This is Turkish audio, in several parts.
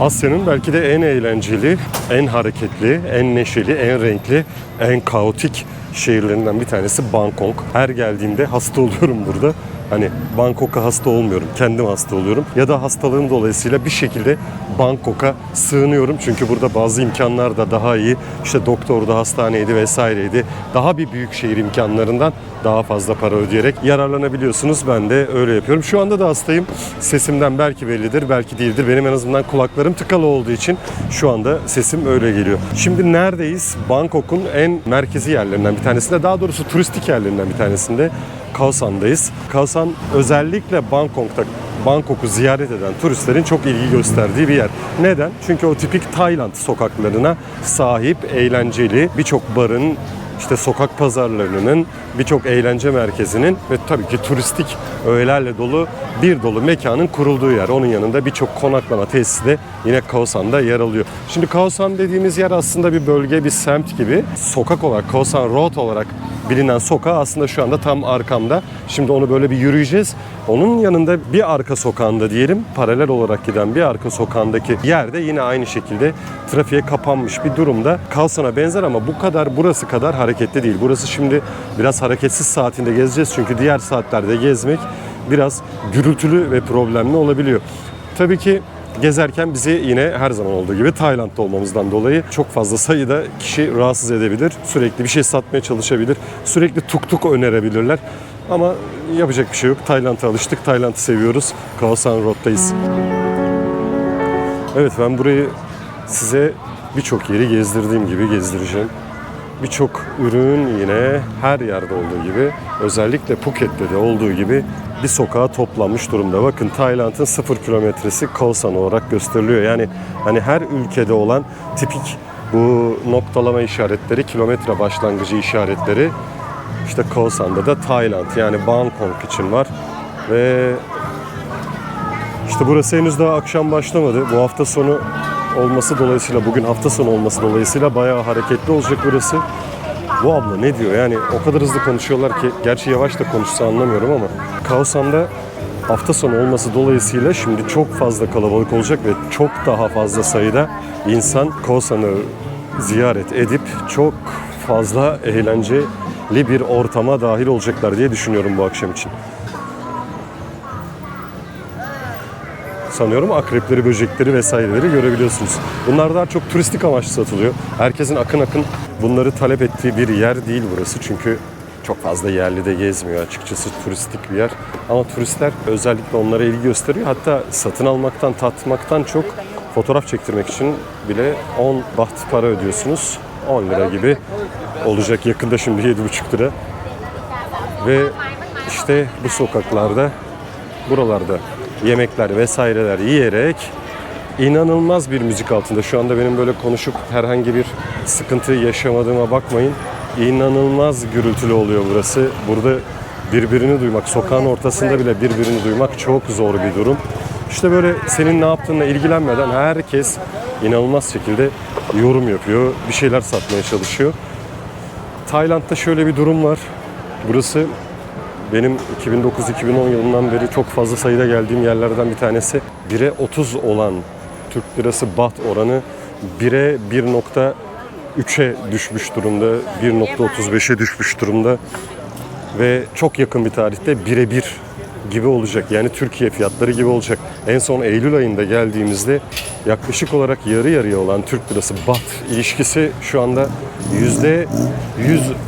Asya'nın belki de en eğlenceli, en hareketli, en neşeli, en renkli, en kaotik şehirlerinden bir tanesi Bangkok. Her geldiğimde hasta oluyorum burada. Hani Bangkok'a hasta olmuyorum, kendim hasta oluyorum. Ya da hastalığım dolayısıyla bir şekilde Bangkok'a sığınıyorum. Çünkü burada bazı imkanlar da daha iyi. İşte doktorda, hastaneydi vesaireydi. Daha bir büyük şehir imkanlarından daha fazla para ödeyerek yararlanabiliyorsunuz. Ben de öyle yapıyorum. Şu anda da hastayım. Sesimden belki bellidir, belki değildir. Benim en azından kulaklarım tıkalı olduğu için şu anda sesim öyle geliyor. Şimdi neredeyiz? Bangkok'un en merkezi yerlerinden bir tanesinde, daha doğrusu turistik yerlerinden bir tanesinde Khao San'dayız. Özellikle Bangkok'ta Bangkok'u ziyaret eden turistlerin çok ilgi gösterdiği bir yer. Neden? Çünkü o tipik Tayland sokaklarına sahip, eğlenceli, birçok barın, işte sokak pazarlarının, birçok eğlence merkezinin ve tabii ki turistik öğelerle dolu bir dolu mekanın kurulduğu yer. Onun yanında birçok konaklama tesisi de yine Kaosan'da yer alıyor. Şimdi Kaosan dediğimiz yer aslında bir bölge, bir semt gibi. Sokak olarak, Kaosan Road olarak bilinen sokağı aslında şu anda tam arkamda. Şimdi onu böyle bir yürüyeceğiz. Onun yanında bir arka sokağında diyelim paralel olarak giden bir arka sokağındaki yerde yine aynı şekilde trafiğe kapanmış bir durumda. Kalsana benzer ama bu kadar burası kadar hareketli değil. Burası şimdi biraz hareketsiz saatinde gezeceğiz çünkü diğer saatlerde gezmek biraz gürültülü ve problemli olabiliyor. Tabii ki gezerken bizi yine her zaman olduğu gibi Tayland'da olmamızdan dolayı çok fazla sayıda kişi rahatsız edebilir. Sürekli bir şey satmaya çalışabilir. Sürekli tuk tuk önerebilirler. Ama yapacak bir şey yok. Tayland'a alıştık. Tayland'ı seviyoruz. Khao San Road'dayız. Evet ben burayı size birçok yeri gezdirdiğim gibi gezdireceğim. Birçok ürün yine her yerde olduğu gibi özellikle Phuket'te de olduğu gibi bir sokağa toplanmış durumda. Bakın Tayland'ın sıfır kilometresi Khao San olarak gösteriliyor. Yani hani her ülkede olan tipik bu noktalama işaretleri, kilometre başlangıcı işaretleri işte Khao San'da da Tayland yani Bangkok için var. Ve işte burası henüz daha akşam başlamadı. Bu hafta sonu olması dolayısıyla, bugün hafta sonu olması dolayısıyla bayağı hareketli olacak burası. Bu abla ne diyor? Yani o kadar hızlı konuşuyorlar ki, gerçi yavaş da konuşsa anlamıyorum ama Kaosan'da hafta sonu olması dolayısıyla şimdi çok fazla kalabalık olacak ve çok daha fazla sayıda insan Kaosan'ı ziyaret edip çok fazla eğlenceli bir ortama dahil olacaklar diye düşünüyorum bu akşam için. Sanıyorum akrepleri, böcekleri vesaireleri görebiliyorsunuz. Bunlar daha çok turistik amaçlı satılıyor. Herkesin akın akın bunları talep ettiği bir yer değil burası. Çünkü çok fazla yerli de gezmiyor açıkçası turistik bir yer. Ama turistler özellikle onlara ilgi gösteriyor. Hatta satın almaktan, tatmaktan çok fotoğraf çektirmek için bile 10 baht para ödüyorsunuz. 10 lira gibi olacak yakında şimdi 7,5 lira. Ve işte bu sokaklarda, buralarda yemekler vesaireler yiyerek inanılmaz bir müzik altında. Şu anda benim böyle konuşup herhangi bir sıkıntı yaşamadığıma bakmayın. İnanılmaz gürültülü oluyor burası. Burada birbirini duymak, sokağın ortasında bile birbirini duymak çok zor bir durum. İşte böyle senin ne yaptığınla ilgilenmeden herkes inanılmaz şekilde yorum yapıyor, bir şeyler satmaya çalışıyor. Tayland'da şöyle bir durum var. Burası benim 2009-2010 yılından beri çok fazla sayıda geldiğim yerlerden bir tanesi. 1'e 30 olan Türk lirası baht oranı 1'e 1.3'e düşmüş durumda. 1.35'e düşmüş durumda. Ve çok yakın bir tarihte 1'e 1 gibi olacak. Yani Türkiye fiyatları gibi olacak. En son Eylül ayında geldiğimizde yaklaşık olarak yarı yarıya olan Türk lirası baht ilişkisi şu anda %100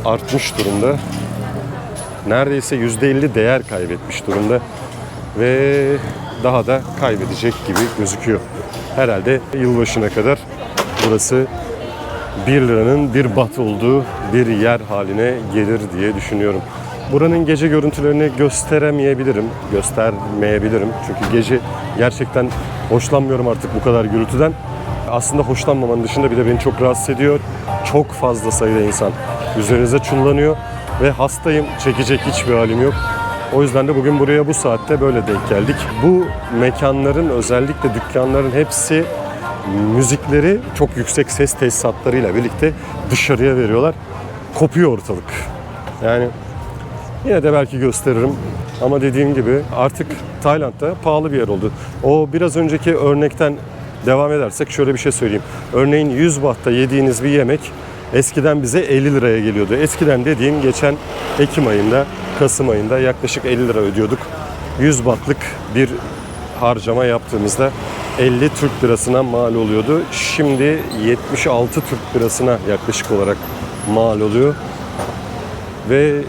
artmış durumda neredeyse %50 değer kaybetmiş durumda ve daha da kaybedecek gibi gözüküyor. Herhalde yılbaşına kadar burası 1 liranın bir bat olduğu bir yer haline gelir diye düşünüyorum. Buranın gece görüntülerini gösteremeyebilirim, göstermeyebilirim. Çünkü gece gerçekten hoşlanmıyorum artık bu kadar gürültüden. Aslında hoşlanmamanın dışında bir de beni çok rahatsız ediyor. Çok fazla sayıda insan üzerinize çullanıyor ve hastayım, çekecek hiçbir halim yok. O yüzden de bugün buraya bu saatte böyle denk geldik. Bu mekanların özellikle dükkanların hepsi müzikleri çok yüksek ses tesisatlarıyla birlikte dışarıya veriyorlar. Kopuyor ortalık. Yani yine de belki gösteririm. Ama dediğim gibi artık Tayland'da pahalı bir yer oldu. O biraz önceki örnekten devam edersek şöyle bir şey söyleyeyim. Örneğin 100 bahta yediğiniz bir yemek eskiden bize 50 liraya geliyordu. Eskiden dediğim geçen Ekim ayında, Kasım ayında yaklaşık 50 lira ödüyorduk. 100 bahtlık bir harcama yaptığımızda 50 Türk lirasına mal oluyordu. Şimdi 76 Türk lirasına yaklaşık olarak mal oluyor. Ve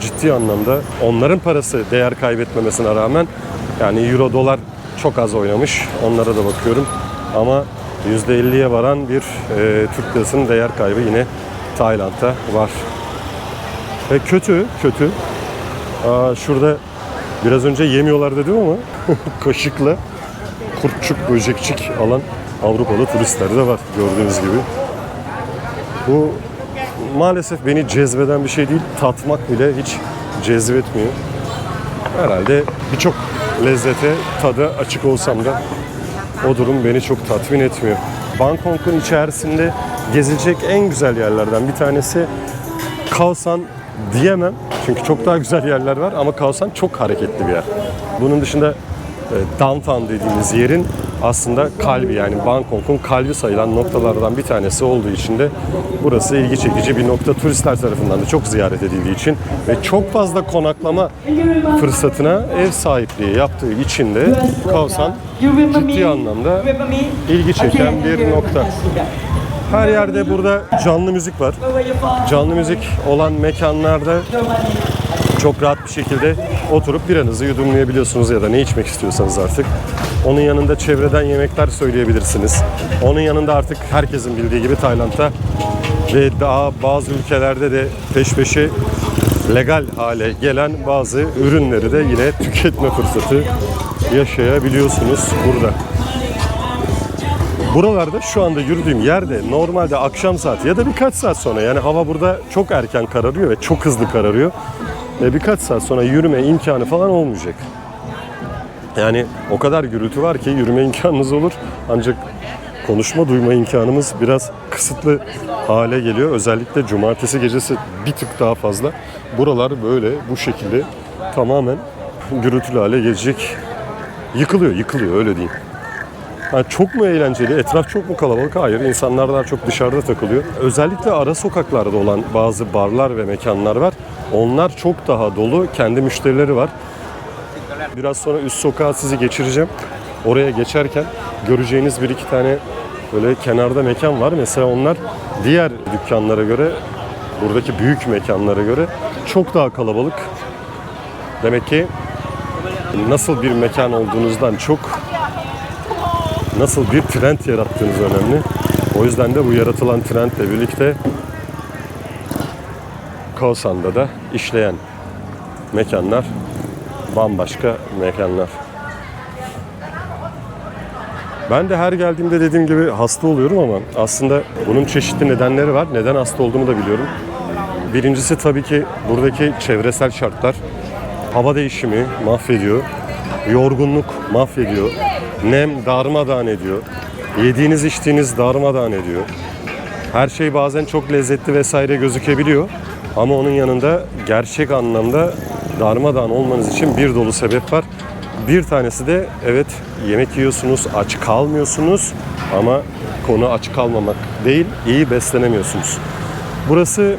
ciddi anlamda onların parası değer kaybetmemesine rağmen yani euro dolar çok az oynamış. Onlara da bakıyorum. Ama %50'ye varan bir e, Türk lirasının değer kaybı yine Tayland'da var. E, kötü, kötü. Aa, şurada biraz önce yemiyorlar dedim ama kaşıkla kurtçuk, böcekçik alan Avrupalı turistler de var gördüğünüz gibi. Bu maalesef beni cezbeden bir şey değil. Tatmak bile hiç cezbetmiyor. Herhalde birçok lezzete, tada açık olsam da o durum beni çok tatmin etmiyor. Bangkok'un içerisinde gezilecek en güzel yerlerden bir tanesi Khao San diyemem. Çünkü çok daha güzel yerler var ama Khao San çok hareketli bir yer. Bunun dışında e, downtown dediğimiz yerin aslında kalbi yani Bangkok'un kalbi sayılan noktalardan bir tanesi olduğu için de burası ilgi çekici bir nokta. Turistler tarafından da çok ziyaret edildiği için ve çok fazla konaklama fırsatına ev sahipliği yaptığı için de Khao San ciddi anlamda ilgi çeken bir nokta. Her yerde burada canlı müzik var. Canlı müzik olan mekanlarda çok rahat bir şekilde oturup biranızı yudumlayabiliyorsunuz ya da ne içmek istiyorsanız artık. Onun yanında çevreden yemekler söyleyebilirsiniz. Onun yanında artık herkesin bildiği gibi Tayland'da ve daha bazı ülkelerde de peş peşe legal hale gelen bazı ürünleri de yine tüketme fırsatı yaşayabiliyorsunuz burada. Buralarda şu anda yürüdüğüm yerde normalde akşam saati ya da birkaç saat sonra yani hava burada çok erken kararıyor ve çok hızlı kararıyor. E, birkaç saat sonra yürüme imkanı falan olmayacak. Yani o kadar gürültü var ki yürüme imkanınız olur ancak konuşma duyma imkanımız biraz kısıtlı hale geliyor. Özellikle cumartesi gecesi bir tık daha fazla. Buralar böyle bu şekilde tamamen gürültülü hale gelecek. Yıkılıyor, yıkılıyor öyle diyeyim. Ha, çok mu eğlenceli? Etraf çok mu kalabalık? Hayır. İnsanlar daha çok dışarıda takılıyor. Özellikle ara sokaklarda olan bazı barlar ve mekanlar var. Onlar çok daha dolu. Kendi müşterileri var. Biraz sonra üst sokağa sizi geçireceğim. Oraya geçerken göreceğiniz bir iki tane böyle kenarda mekan var. Mesela onlar diğer dükkanlara göre, buradaki büyük mekanlara göre çok daha kalabalık. Demek ki nasıl bir mekan olduğunuzdan çok nasıl bir trend yarattığınız önemli. O yüzden de bu yaratılan trendle birlikte Kaosan'da da işleyen mekanlar bambaşka mekanlar. Ben de her geldiğimde dediğim gibi hasta oluyorum ama aslında bunun çeşitli nedenleri var. Neden hasta olduğumu da biliyorum. Birincisi tabii ki buradaki çevresel şartlar. Hava değişimi mahvediyor. Yorgunluk mahvediyor. Nem darmadağın ediyor. Yediğiniz içtiğiniz darmadağın ediyor. Her şey bazen çok lezzetli vesaire gözükebiliyor. Ama onun yanında gerçek anlamda darmadağın olmanız için bir dolu sebep var. Bir tanesi de evet yemek yiyorsunuz, aç kalmıyorsunuz ama konu aç kalmamak değil, iyi beslenemiyorsunuz. Burası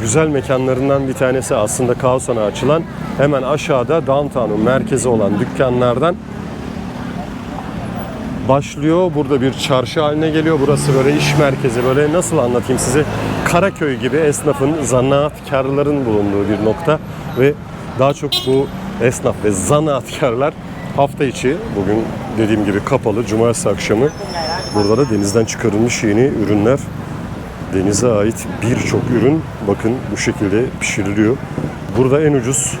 güzel mekanlarından bir tanesi aslında Kaosan'a açılan hemen aşağıda downtown'un merkezi olan dükkanlardan başlıyor. Burada bir çarşı haline geliyor. Burası böyle iş merkezi. Böyle nasıl anlatayım size? Karaköy gibi esnafın, zanaatkarların bulunduğu bir nokta ve daha çok bu esnaf ve zanaatkarlar hafta içi bugün dediğim gibi kapalı cumartesi akşamı burada da denizden çıkarılmış yeni ürünler denize ait birçok ürün bakın bu şekilde pişiriliyor. Burada en ucuz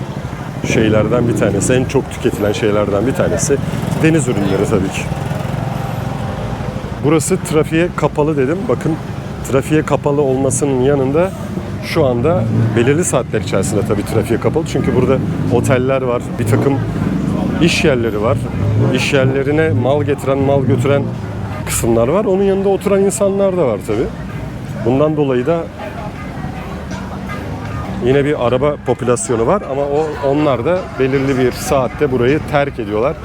şeylerden bir tanesi, en çok tüketilen şeylerden bir tanesi deniz ürünleri tabii ki. Burası trafiğe kapalı dedim. Bakın trafiğe kapalı olmasının yanında şu anda belirli saatler içerisinde tabii trafiğe kapalı. Çünkü burada oteller var, bir takım iş yerleri var. İş yerlerine mal getiren, mal götüren kısımlar var. Onun yanında oturan insanlar da var tabii. Bundan dolayı da yine bir araba popülasyonu var ama o onlar da belirli bir saatte burayı terk ediyorlar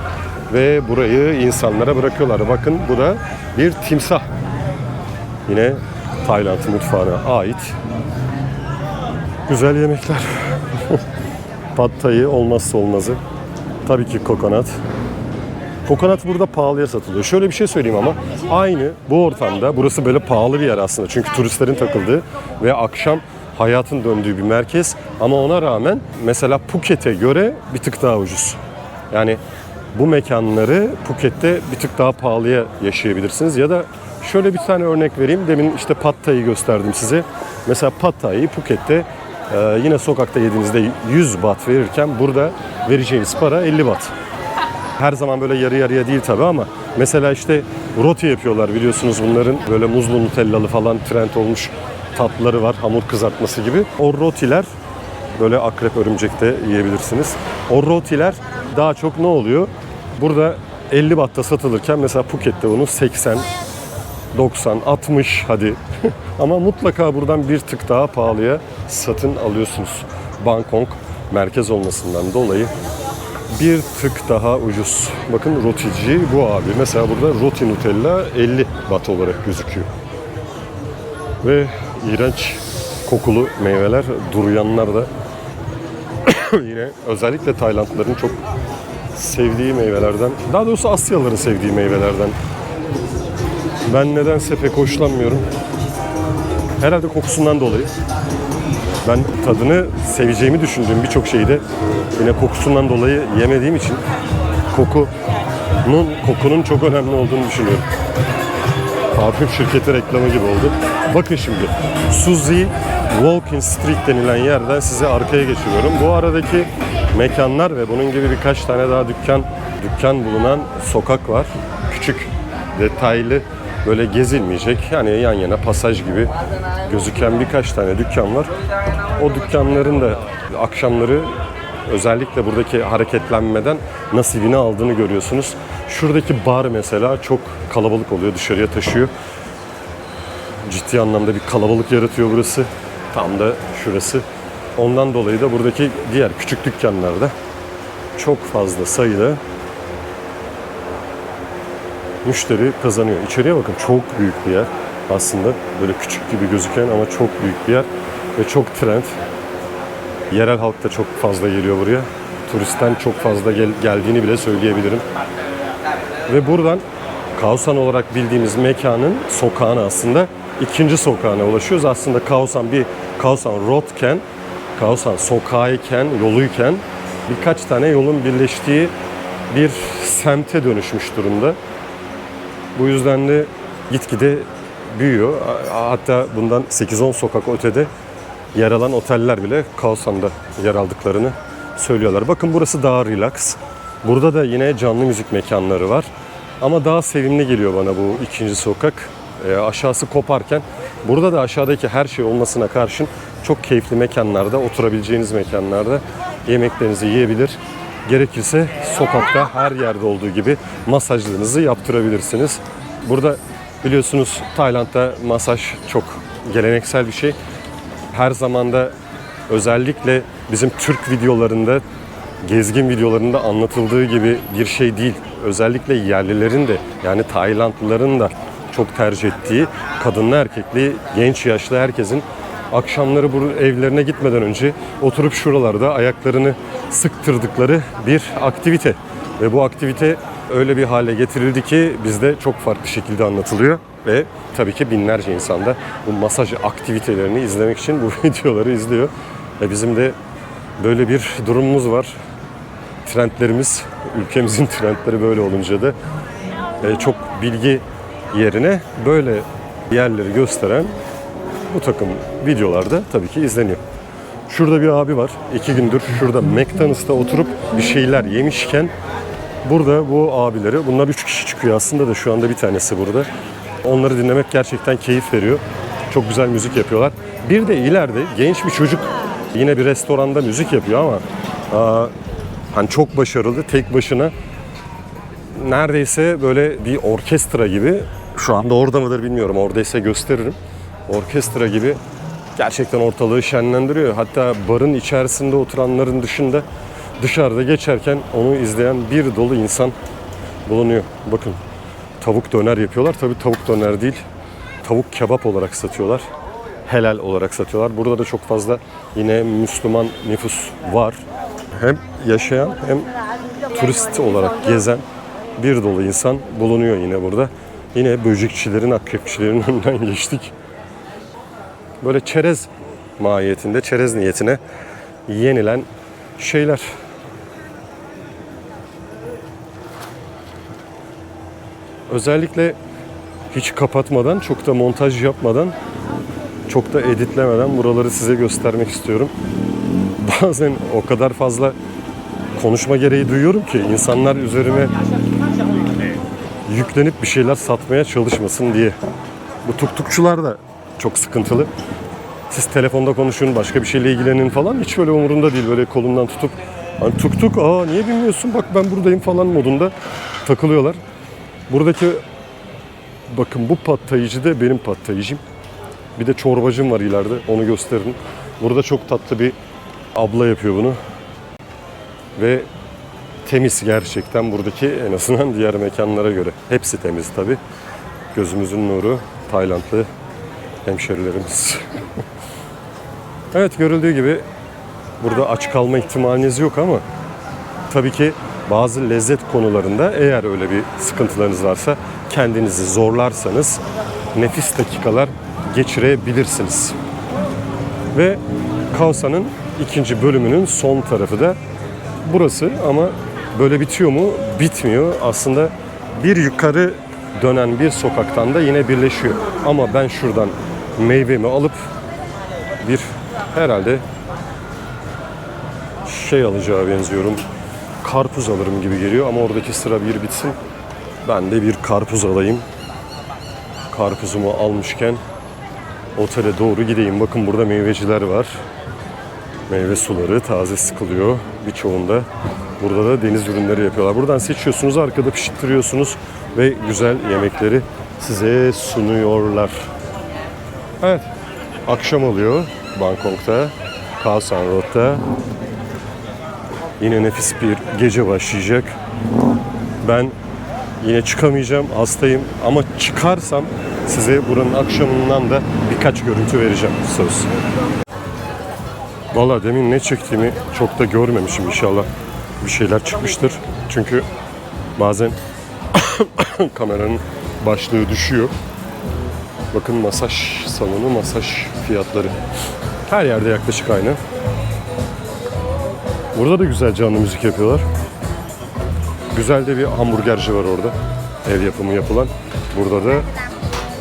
ve burayı insanlara bırakıyorlar. Bakın bu da bir timsah. Yine Tayland mutfağına ait güzel yemekler. Pad Thai olmazsa olmazı. Tabii ki kokonat. Kokonat burada pahalıya satılıyor. Şöyle bir şey söyleyeyim ama aynı bu ortamda burası böyle pahalı bir yer aslında. Çünkü turistlerin takıldığı ve akşam hayatın döndüğü bir merkez. Ama ona rağmen mesela Phuket'e göre bir tık daha ucuz. Yani bu mekanları Phuket'te bir tık daha pahalıya yaşayabilirsiniz. Ya da şöyle bir tane örnek vereyim. Demin işte Pad Thai'yi gösterdim size. Mesela Pad Thai'yi Phuket'te e, yine sokakta yediğinizde 100 baht verirken burada vereceğiniz para 50 baht. Her zaman böyle yarı yarıya değil tabi ama mesela işte roti yapıyorlar biliyorsunuz bunların böyle muzlu nutellalı falan trend olmuş tatlıları var hamur kızartması gibi. O rotiler böyle akrep örümcekte yiyebilirsiniz. O rotiler daha çok ne oluyor? Burada 50 batta satılırken mesela Phuket'te onu 80, 90, 60 hadi. Ama mutlaka buradan bir tık daha pahalıya satın alıyorsunuz. Bangkok merkez olmasından dolayı bir tık daha ucuz. Bakın rotici bu abi. Mesela burada roti Nutella 50 bat olarak gözüküyor. Ve iğrenç kokulu meyveler, duryanlar da yine özellikle Taylandlıların çok sevdiği meyvelerden. Daha doğrusu Asyalıların sevdiği meyvelerden. Ben nedense pek hoşlanmıyorum. Herhalde kokusundan dolayı. Ben tadını seveceğimi düşündüğüm birçok şeyi de yine kokusundan dolayı yemediğim için kokunun kokunun çok önemli olduğunu düşünüyorum. Parfüm şirketi reklamı gibi oldu. Bakın şimdi Suzy Walking Street denilen yerden size arkaya geçiriyorum. Bu aradaki mekanlar ve bunun gibi birkaç tane daha dükkan dükkan bulunan sokak var. Küçük, detaylı, böyle gezilmeyecek yani yan yana pasaj gibi gözüken birkaç tane dükkan var. O dükkanların da akşamları özellikle buradaki hareketlenmeden nasibini aldığını görüyorsunuz. Şuradaki bar mesela çok kalabalık oluyor, dışarıya taşıyor. Ciddi anlamda bir kalabalık yaratıyor burası. Tam da şurası. Ondan dolayı da buradaki diğer küçük dükkanlarda çok fazla sayıda müşteri kazanıyor. İçeriye bakın çok büyük bir yer aslında. Böyle küçük gibi gözüken ama çok büyük bir yer ve çok trend. Yerel halk da çok fazla geliyor buraya. Turistten çok fazla gel- geldiğini bile söyleyebilirim. Ve buradan Kausan olarak bildiğimiz mekanın sokağına aslında ikinci sokağına ulaşıyoruz. Aslında Kausan bir Kausan Roadken, Kausan sokağıyken, yoluyken birkaç tane yolun birleştiği bir semte dönüşmüş durumda. Bu yüzden de gitgide büyüyor. Hatta bundan 8-10 sokak ötede yer alan oteller bile Kausan'da yer aldıklarını söylüyorlar. Bakın burası daha relax. Burada da yine canlı müzik mekanları var. Ama daha sevimli geliyor bana bu ikinci sokak. E, aşağısı koparken burada da aşağıdaki her şey olmasına karşın çok keyifli mekanlarda, oturabileceğiniz mekanlarda yemeklerinizi yiyebilir. Gerekirse sokakta her yerde olduğu gibi masajlarınızı yaptırabilirsiniz. Burada biliyorsunuz Tayland'da masaj çok geleneksel bir şey. Her zamanda özellikle bizim Türk videolarında, gezgin videolarında anlatıldığı gibi bir şey değil. Özellikle yerlilerin de yani Taylandlıların da çok tercih ettiği kadınlı erkekli genç yaşlı herkesin akşamları bu evlerine gitmeden önce oturup şuralarda ayaklarını sıktırdıkları bir aktivite. Ve bu aktivite öyle bir hale getirildi ki bizde çok farklı şekilde anlatılıyor. Ve tabii ki binlerce insan da bu masaj aktivitelerini izlemek için bu videoları izliyor. Ve bizim de böyle bir durumumuz var. Trendlerimiz, ülkemizin trendleri böyle olunca da e, çok bilgi yerine böyle yerleri gösteren bu takım videolarda tabii ki izleniyor. Şurada bir abi var. iki gündür şurada McDonald's'ta oturup bir şeyler yemişken burada bu abileri, bunlar üç kişi çıkıyor aslında da şu anda bir tanesi burada. Onları dinlemek gerçekten keyif veriyor. Çok güzel müzik yapıyorlar. Bir de ileride genç bir çocuk yine bir restoranda müzik yapıyor ama aa, hani çok başarılı tek başına neredeyse böyle bir orkestra gibi şu anda orada mıdır bilmiyorum. Oradaysa gösteririm. Orkestra gibi gerçekten ortalığı şenlendiriyor. Hatta barın içerisinde oturanların dışında dışarıda geçerken onu izleyen bir dolu insan bulunuyor. Bakın tavuk döner yapıyorlar. Tabii tavuk döner değil. Tavuk kebap olarak satıyorlar. Helal olarak satıyorlar. Burada da çok fazla yine Müslüman nüfus var. Hem yaşayan hem turist olarak gezen bir dolu insan bulunuyor yine burada. Yine böcekçilerin, akrepçilerin önünden geçtik. Böyle çerez mahiyetinde, çerez niyetine yenilen şeyler. Özellikle hiç kapatmadan, çok da montaj yapmadan, çok da editlemeden buraları size göstermek istiyorum. Bazen o kadar fazla konuşma gereği duyuyorum ki insanlar üzerime yüklenip bir şeyler satmaya çalışmasın diye. Bu tuktukçular da çok sıkıntılı. Siz telefonda konuşun, başka bir şeyle ilgilenin falan hiç öyle umurunda değil. Böyle kolundan tutup hani tuk tuk aa niye bilmiyorsun bak ben buradayım falan modunda takılıyorlar. Buradaki bakın bu pattayıcı da benim pattayıcım. Bir de çorbacım var ileride onu gösteririm. Burada çok tatlı bir abla yapıyor bunu. Ve temiz gerçekten buradaki en azından diğer mekanlara göre. Hepsi temiz tabi. Gözümüzün nuru Taylandlı hemşerilerimiz. evet görüldüğü gibi burada aç kalma ihtimaliniz yok ama tabii ki bazı lezzet konularında eğer öyle bir sıkıntılarınız varsa kendinizi zorlarsanız nefis dakikalar geçirebilirsiniz. Ve Kaosa'nın ikinci bölümünün son tarafı da burası ama böyle bitiyor mu? Bitmiyor. Aslında bir yukarı dönen bir sokaktan da yine birleşiyor. Ama ben şuradan meyvemi alıp bir herhalde şey alacağı benziyorum. Karpuz alırım gibi geliyor ama oradaki sıra bir bitsin. Ben de bir karpuz alayım. Karpuzumu almışken otele doğru gideyim. Bakın burada meyveciler var. Meyve suları taze sıkılıyor birçoğunda. Burada da deniz ürünleri yapıyorlar. Buradan seçiyorsunuz, arkada pişirtiyorsunuz ve güzel yemekleri size sunuyorlar. Evet, akşam oluyor Bangkok'ta, Khao San Road'da. Yine nefis bir gece başlayacak. Ben yine çıkamayacağım, hastayım ama çıkarsam size buranın akşamından da birkaç görüntü vereceğim söz. Valla demin ne çektiğimi çok da görmemişim inşallah. Bir şeyler çıkmıştır. Çünkü bazen kameranın başlığı düşüyor. Bakın masaj salonu, masaj fiyatları. Her yerde yaklaşık aynı. Burada da güzel canlı müzik yapıyorlar. Güzel de bir hamburgerci var orada. Ev yapımı yapılan. Burada da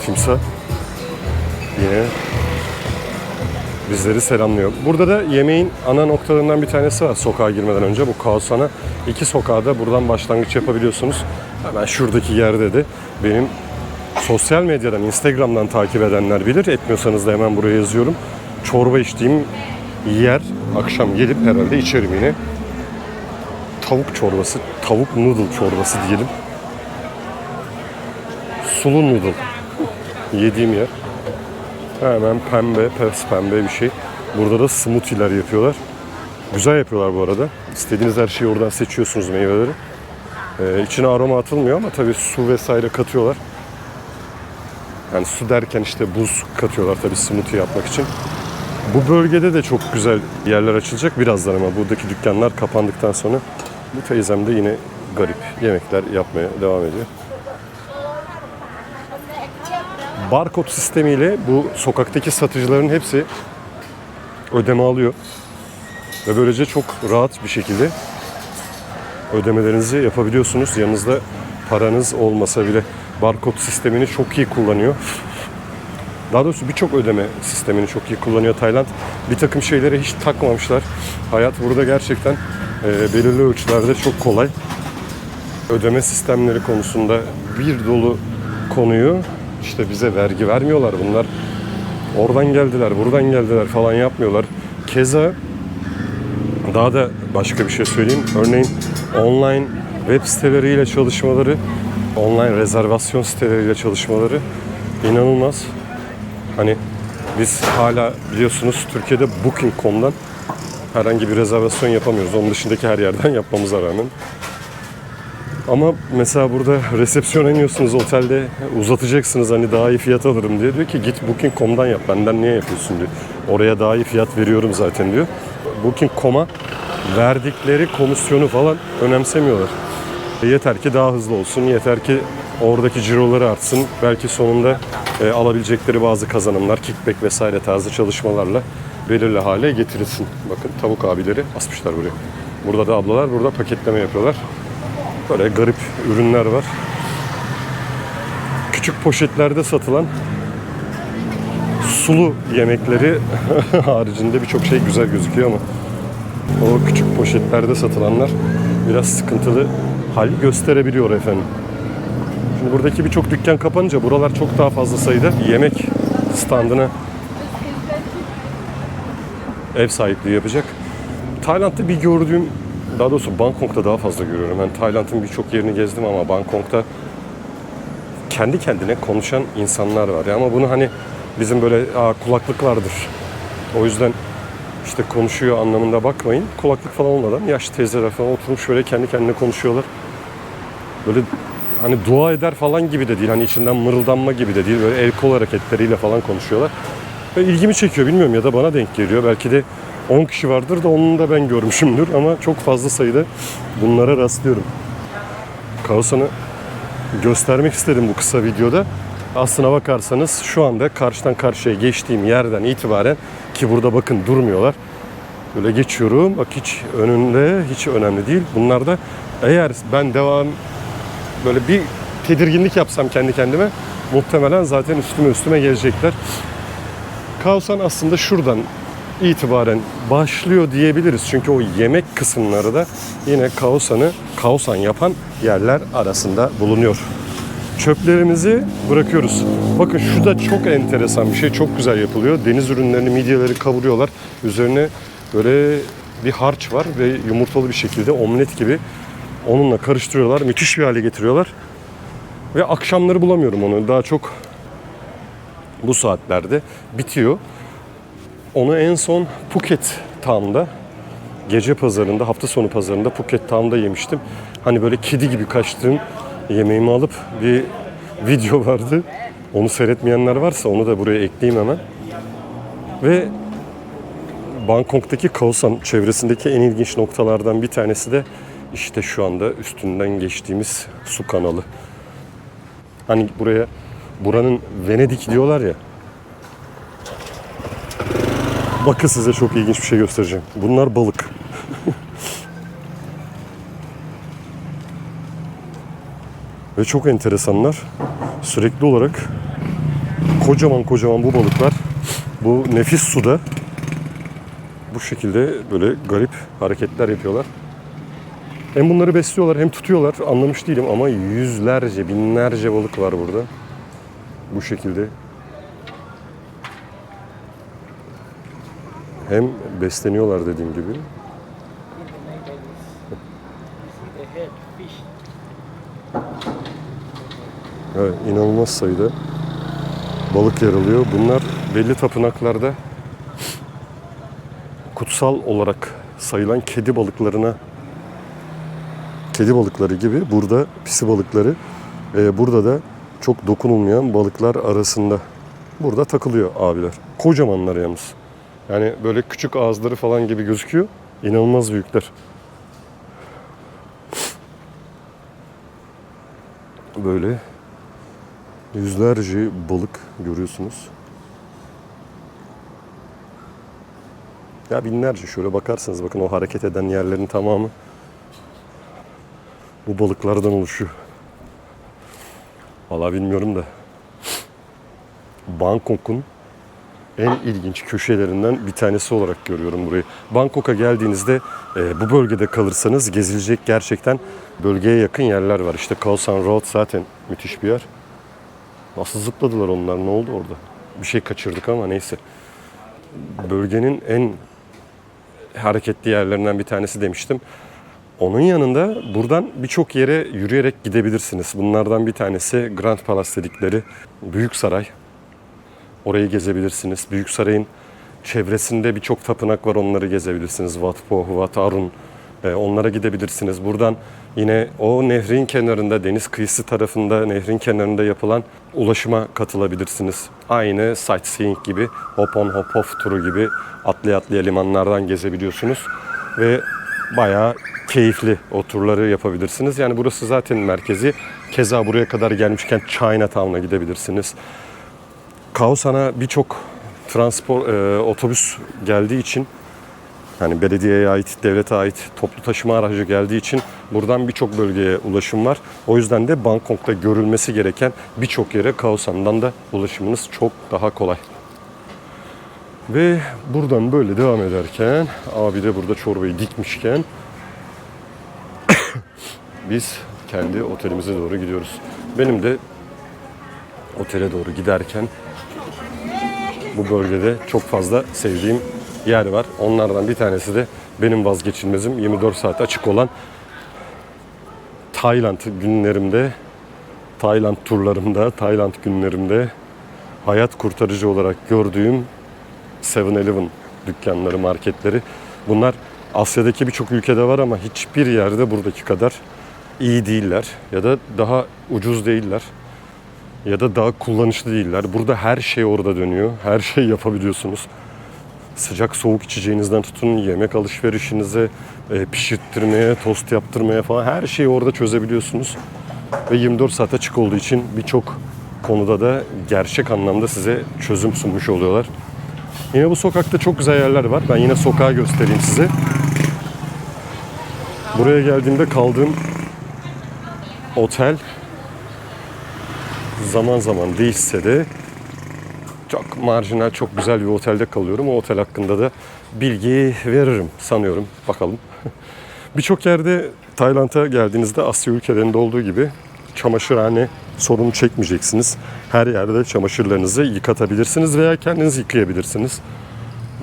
timsah yine bizleri selamlıyor. Burada da yemeğin ana noktalarından bir tanesi var sokağa girmeden önce. Bu Kaosan'a iki sokağa da buradan başlangıç yapabiliyorsunuz. Hemen şuradaki yerde de benim sosyal medyadan, Instagram'dan takip edenler bilir. Etmiyorsanız da hemen buraya yazıyorum. Çorba içtiğim yer akşam gelip herhalde içerim yine. Tavuk çorbası, tavuk noodle çorbası diyelim. Sulu noodle yediğim yer. Hemen pembe, pes pembe bir şey. Burada da smoothie'ler yapıyorlar. Güzel yapıyorlar bu arada. İstediğiniz her şeyi oradan seçiyorsunuz meyveleri. Ee, içine aroma atılmıyor ama tabii su vesaire katıyorlar. Yani su derken işte buz katıyorlar tabii smoothie yapmak için. Bu bölgede de çok güzel yerler açılacak birazdan ama buradaki dükkanlar kapandıktan sonra bu teyzem de yine garip yemekler yapmaya devam ediyor. barkod sistemiyle bu sokaktaki satıcıların hepsi ödeme alıyor. Ve böylece çok rahat bir şekilde ödemelerinizi yapabiliyorsunuz. Yanınızda paranız olmasa bile barkod sistemini çok iyi kullanıyor. Daha doğrusu birçok ödeme sistemini çok iyi kullanıyor Tayland. Bir takım şeylere hiç takmamışlar. Hayat burada gerçekten e, belirli ölçülerde çok kolay. Ödeme sistemleri konusunda bir dolu konuyu işte bize vergi vermiyorlar bunlar. Oradan geldiler, buradan geldiler falan yapmıyorlar. Keza daha da başka bir şey söyleyeyim. Örneğin online web siteleriyle çalışmaları, online rezervasyon siteleriyle çalışmaları inanılmaz. Hani biz hala biliyorsunuz Türkiye'de Booking.com'dan herhangi bir rezervasyon yapamıyoruz. Onun dışındaki her yerden yapmamıza rağmen. Ama mesela burada resepsiyona iniyorsunuz otelde uzatacaksınız hani daha iyi fiyat alırım diye. Diyor ki git Booking.com'dan yap benden niye yapıyorsun diyor. Oraya daha iyi fiyat veriyorum zaten diyor. Booking.com'a verdikleri komisyonu falan önemsemiyorlar. Yeter ki daha hızlı olsun, yeter ki oradaki ciroları artsın. Belki sonunda e, alabilecekleri bazı kazanımlar, kickback vesaire tarzı çalışmalarla belirli hale getirilsin. Bakın tavuk abileri asmışlar buraya. Burada da ablalar burada paketleme yapıyorlar. Böyle garip ürünler var. Küçük poşetlerde satılan sulu yemekleri haricinde birçok şey güzel gözüküyor ama o küçük poşetlerde satılanlar biraz sıkıntılı hal gösterebiliyor efendim. Şimdi buradaki birçok dükkan kapanınca buralar çok daha fazla sayıda yemek standına ev sahipliği yapacak. Tayland'da bir gördüğüm, daha doğrusu Bangkok'ta daha fazla görüyorum. Ben Tayland'ın birçok yerini gezdim ama Bangkok'ta kendi kendine konuşan insanlar var. Ya ama bunu hani bizim böyle Aa, kulaklık vardır. O yüzden işte konuşuyor anlamında bakmayın. Kulaklık falan olmadan yaşlı teyzeler falan oturmuş şöyle kendi kendine konuşuyorlar. Böyle hani dua eder falan gibi de değil. Hani içinden mırıldanma gibi de değil. Böyle el kol hareketleriyle falan konuşuyorlar. Ve ilgimi çekiyor bilmiyorum ya da bana denk geliyor. Belki de 10 kişi vardır da onun da ben görmüşümdür ama çok fazla sayıda bunlara rastlıyorum. Kaosan'ı göstermek istedim bu kısa videoda. Aslına bakarsanız şu anda karşıdan karşıya geçtiğim yerden itibaren ki burada bakın durmuyorlar. Böyle geçiyorum. Bak hiç önünde hiç önemli değil. Bunlar da eğer ben devam böyle bir tedirginlik yapsam kendi kendime muhtemelen zaten üstüme üstüme gelecekler. Kaosan aslında şuradan itibaren başlıyor diyebiliriz. Çünkü o yemek kısımları da yine Kaosan'ı Kaosan yapan yerler arasında bulunuyor. Çöplerimizi bırakıyoruz. Bakın şu da çok enteresan bir şey. Çok güzel yapılıyor. Deniz ürünlerini, midyeleri kavuruyorlar. Üzerine böyle bir harç var ve yumurtalı bir şekilde omlet gibi onunla karıştırıyorlar. Müthiş bir hale getiriyorlar. Ve akşamları bulamıyorum onu. Daha çok bu saatlerde bitiyor. Onu en son Phuket Town'da gece pazarında, hafta sonu pazarında Phuket Town'da yemiştim. Hani böyle kedi gibi kaçtığım yemeğimi alıp bir video vardı. Onu seyretmeyenler varsa onu da buraya ekleyeyim hemen. Ve Bangkok'taki Kaosan çevresindeki en ilginç noktalardan bir tanesi de işte şu anda üstünden geçtiğimiz su kanalı. Hani buraya buranın Venedik diyorlar ya. Bakın size çok ilginç bir şey göstereceğim. Bunlar balık. Ve çok enteresanlar. Sürekli olarak kocaman kocaman bu balıklar bu nefis suda bu şekilde böyle garip hareketler yapıyorlar. Hem bunları besliyorlar hem tutuyorlar. Anlamış değilim ama yüzlerce, binlerce balık var burada. Bu şekilde. Hem besleniyorlar dediğim gibi. Evet, inanılmaz sayıda balık yer alıyor. Bunlar belli tapınaklarda kutsal olarak sayılan kedi balıklarına kedi balıkları gibi burada pisi balıkları e, burada da çok dokunulmayan balıklar arasında burada takılıyor abiler. Kocamanlar yalnız. Yani böyle küçük ağızları falan gibi gözüküyor. İnanılmaz büyükler. Böyle yüzlerce balık görüyorsunuz. Ya binlerce şöyle bakarsanız bakın o hareket eden yerlerin tamamı bu balıklardan oluşuyor. Vallahi bilmiyorum da Bangkok'un en ilginç köşelerinden bir tanesi olarak görüyorum burayı. Bangkok'a geldiğinizde e, bu bölgede kalırsanız gezilecek gerçekten bölgeye yakın yerler var. İşte Khao San Road zaten müthiş bir yer. Nasıl zıpladılar onlar? Ne oldu orada? Bir şey kaçırdık ama neyse. Bölgenin en hareketli yerlerinden bir tanesi demiştim. Onun yanında buradan birçok yere yürüyerek gidebilirsiniz. Bunlardan bir tanesi Grand Palace dedikleri Büyük Saray. Orayı gezebilirsiniz. Büyük Saray'ın çevresinde birçok tapınak var. Onları gezebilirsiniz. Wat Po, Wat Arun. e, onlara gidebilirsiniz. Buradan Yine o nehrin kenarında, deniz kıyısı tarafında, nehrin kenarında yapılan ulaşıma katılabilirsiniz. Aynı sightseeing gibi, hop on hop off turu gibi atlaya atlaya limanlardan gezebiliyorsunuz. Ve bayağı keyifli o turları yapabilirsiniz. Yani burası zaten merkezi. Keza buraya kadar gelmişken Chinatown'a gidebilirsiniz. Kaosan'a birçok transport e, otobüs geldiği için yani belediyeye ait, devlete ait toplu taşıma aracı geldiği için buradan birçok bölgeye ulaşım var. O yüzden de Bangkok'ta görülmesi gereken birçok yere Kaosan'dan da ulaşımınız çok daha kolay. Ve buradan böyle devam ederken, abi de burada çorbayı dikmişken biz kendi otelimize doğru gidiyoruz. Benim de otele doğru giderken bu bölgede çok fazla sevdiğim yer var. Onlardan bir tanesi de benim vazgeçilmezim 24 saat açık olan Tayland günlerimde, Tayland turlarımda, Tayland günlerimde hayat kurtarıcı olarak gördüğüm 7-Eleven dükkanları, marketleri. Bunlar Asya'daki birçok ülkede var ama hiçbir yerde buradaki kadar iyi değiller ya da daha ucuz değiller ya da daha kullanışlı değiller. Burada her şey orada dönüyor. Her şey yapabiliyorsunuz. Sıcak soğuk içeceğinizden tutun yemek alışverişinize, pişirttirmeye, tost yaptırmaya falan her şeyi orada çözebiliyorsunuz. Ve 24 saat açık olduğu için birçok konuda da gerçek anlamda size çözüm sunmuş oluyorlar. Yine bu sokakta çok güzel yerler var. Ben yine sokağı göstereyim size. Buraya geldiğimde kaldığım otel zaman zaman değişse de çok marjinal, çok güzel bir otelde kalıyorum. O otel hakkında da bilgi veririm sanıyorum. Bakalım. Birçok yerde Tayland'a geldiğinizde Asya ülkelerinde olduğu gibi çamaşırhane sorunu çekmeyeceksiniz. Her yerde çamaşırlarınızı yıkatabilirsiniz veya kendiniz yıkayabilirsiniz.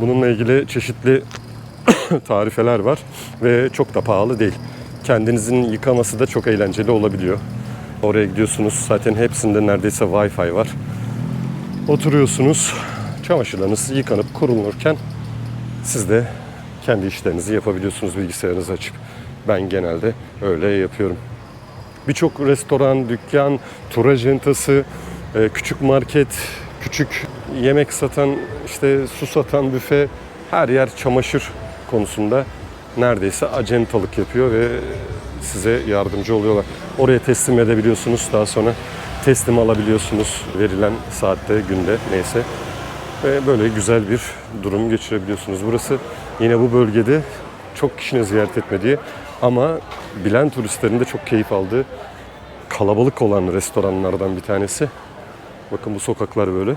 Bununla ilgili çeşitli tarifeler var ve çok da pahalı değil. Kendinizin yıkaması da çok eğlenceli olabiliyor. Oraya gidiyorsunuz zaten hepsinde neredeyse Wi-Fi var. Oturuyorsunuz, çamaşırlarınız yıkanıp kurulurken siz de kendi işlerinizi yapabiliyorsunuz bilgisayarınızı açıp. Ben genelde öyle yapıyorum. Birçok restoran, dükkan, tur ajantası, e, küçük market, küçük yemek satan, işte su satan büfe her yer çamaşır konusunda neredeyse acentalık yapıyor ve size yardımcı oluyorlar. Oraya teslim edebiliyorsunuz. Daha sonra teslim alabiliyorsunuz verilen saatte, günde neyse. Ve böyle güzel bir durum geçirebiliyorsunuz. Burası yine bu bölgede çok kişinin ziyaret etmediği ama bilen turistlerin de çok keyif aldığı kalabalık olan restoranlardan bir tanesi. Bakın bu sokaklar böyle.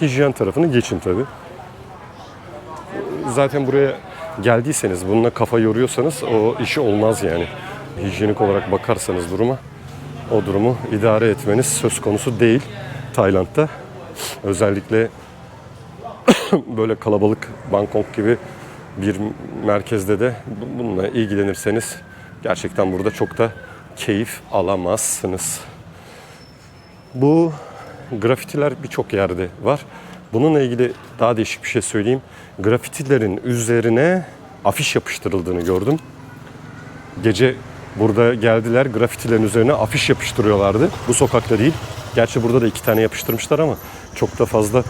Hijyen tarafını geçin tabi. Zaten buraya geldiyseniz bununla kafa yoruyorsanız o işi olmaz yani. Hijyenik olarak bakarsanız duruma o durumu idare etmeniz söz konusu değil Tayland'da. Özellikle böyle kalabalık Bangkok gibi bir merkezde de bununla ilgilenirseniz gerçekten burada çok da keyif alamazsınız. Bu grafitiler birçok yerde var. Bununla ilgili daha değişik bir şey söyleyeyim. Grafitilerin üzerine afiş yapıştırıldığını gördüm. Gece burada geldiler grafitilerin üzerine afiş yapıştırıyorlardı. Bu sokakta değil. Gerçi burada da iki tane yapıştırmışlar ama çok da fazla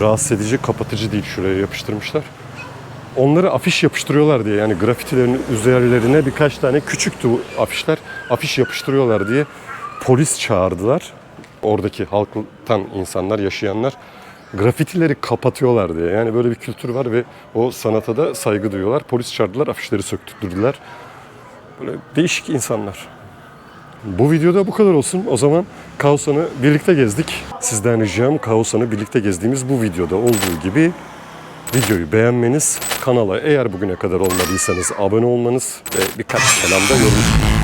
rahatsız edici, kapatıcı değil. Şuraya yapıştırmışlar. Onları afiş yapıştırıyorlar diye yani grafitilerin üzerlerine birkaç tane küçüktü bu afişler. Afiş yapıştırıyorlar diye polis çağırdılar. Oradaki halktan insanlar, yaşayanlar grafitileri kapatıyorlar diye. Yani böyle bir kültür var ve o sanata da saygı duyuyorlar. Polis çağırdılar, afişleri söktürdüler. Böyle değişik insanlar. Bu videoda bu kadar olsun. O zaman Kaosan'ı birlikte gezdik. Sizden ricam Kaosan'ı birlikte gezdiğimiz bu videoda olduğu gibi videoyu beğenmeniz, kanala eğer bugüne kadar olmadıysanız abone olmanız ve birkaç selam da yorum